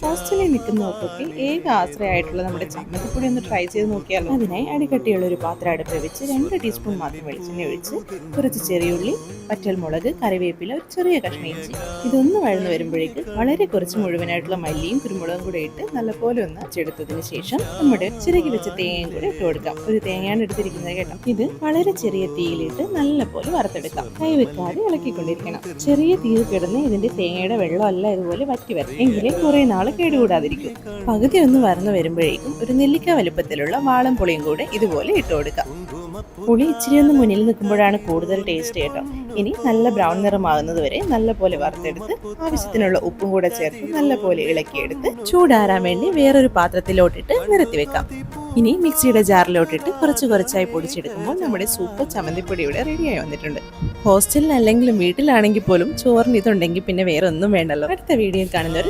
ഹോസ്റ്റലിൽ നിൽക്കുന്നവർക്കൊക്കെ ഏക ആശ്രയമായിട്ടുള്ള നമ്മുടെ ചമ്മന്തിപ്പൊടി ഒന്ന് ട്രൈ ചെയ്ത് നോക്കിയാലോ? അതിനായി അടിക്കട്ടിയുള്ള ഒരു പാത്രം അടുപ്പ് വെച്ച് രണ്ട് ടീസ്പൂൺ മാത്രം വെളിച്ചെണ്ണ ഒഴിച്ച് കുറച്ച് ചെറിയുള്ളി വറ്റൽമുളക് കറിവേപ്പില ഒരു ചെറിയ കഷ്ണം ഇഞ്ചി. ഇതൊന്ന് വഴന്നു വരുമ്പോഴേക്ക് വളരെ കുറച്ച് മുഴുവനായിട്ടുള്ള മല്ലിയും കുരുമുളകും കൂടെ ഇട്ട് നല്ലപോലെ ഒന്ന് അച്ചെടുത്തതിന് ശേഷം നമ്മുടെ ചിരകി വെച്ച തേങ്ങയും കൂടെ ഇട്ട് കൊടുക്കാം. ഒരു തേങ്ങയാണ് എടുത്തിരിക്കുന്നത് കേട്ടോ. ഇത് വളരെ ചെറിയ തീയിലിട്ട് നല്ലപോലെ വറുത്തെടുക്കാം. കൈ വെക്കാതെ ഇളക്കിക്കൊണ്ടിരിക്കണം. ചെറിയ തീയിൽ കിടന്ന് ഇതിന്റെ തേങ്ങയുടെ വെള്ളമല്ല ഇതുപോലെ വറ്റി വരും എങ്കിലേ കുറെ നാൾ കേടുകൂടാതിരിക്കും. പകുതി ഒന്ന് വറന്നു വരുമ്പോഴേക്കും ഒരു നെല്ലിക്ക വലുപ്പത്തിലുള്ള വാളം പുളിയും കൂടെ ഇതുപോലെ ഇട്ട് കൊടുക്കാം. പുളി ഇച്ചിരി ഒന്ന് മുന്നിൽ നിൽക്കുമ്പോഴാണ് കൂടുതൽ ടേസ്റ്റ് കേട്ടോ. ഇനി നല്ല ബ്രൗൺ നിറമാകുന്നത് വരെ നല്ലപോലെ വറുത്തെടുത്ത് ആവശ്യത്തിനുള്ള ഉപ്പും കൂടെ ചേർത്ത് നല്ലപോലെ ഇളക്കിയെടുത്ത് ചൂടാറാൻ വേണ്ടി വേറൊരു പാത്രത്തിലോട്ടിട്ട് നിരത്തി വെക്കാം. ഇനി മിക്സിയുടെ ജാറിലോട്ടിട്ട് കുറച്ച് കുറച്ചായി പൊടിച്ചെടുക്കുമ്പോൾ നമ്മുടെ സൂപ്പ് ചമ്മന്തിപ്പൊടിയുടെ റെഡിയായി വന്നിട്ടുണ്ട്. ഹോസ്റ്റലിൽ അല്ലെങ്കിലും വീട്ടിലാണെങ്കിൽ പോലും ചോറിന് ഇതുണ്ടെങ്കിൽ പിന്നെ വേറെ ഒന്നും വേണ്ടല്ലോ. അടുത്ത വീഡിയോയിൽ കാണുന്നവർ